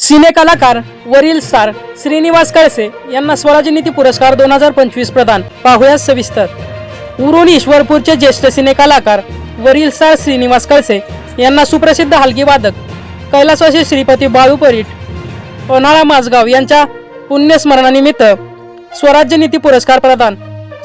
सिने कलाकार वरील स्टार श्रीनिवास कळसे यांना स्वराज्य नीती पुरस्कार दोन हजार पंचवीस प्रदान. पाहूया सविस्तर. उरून ईश्वरपूरचे ज्येष्ठ सिने कलाकार वरील स्टार श्रीनिवास कळसे यांना सुप्रसिद्ध हलगी वादक कैलासवासी श्रीपती बाळू परीट पन्हाळा माझगाव यांच्या पुण्यस्मरणानिमित्त स्वराज्य नीती पुरस्कार प्रदान.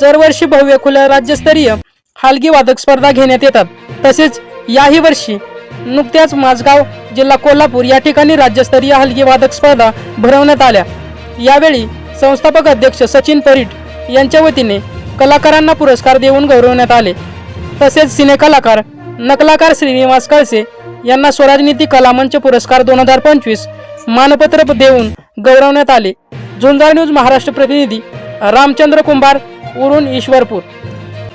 दरवर्षी भव्य खुल्या राज्यस्तरीय हलगी वादक स्पर्धा घेण्यात येतात. तसेच याही वर्षी नुकत्याच माझगाव जिल्हा कोल्हापूर या ठिकाणी राज्यस्तरीय हलगी वादक स्पर्धा भरवण्यात आल्या. यावेळी संस्थापक अध्यक्ष सचिन परीट यांच्या वतीने कलाकारांना पुरस्कार देऊन गौरवण्यात आले. तसेच सिनेकलाकार नकलाकार श्रीनिवास कळसे यांना स्वराजनीती कलामंच पुरस्कार दोन हजार पंचवीस मानपत्र देऊन गौरवण्यात आले. झुंजार न्यूज महाराष्ट्र प्रतिनिधी रामचंद्र कुंभार उरून ईश्वरपूर.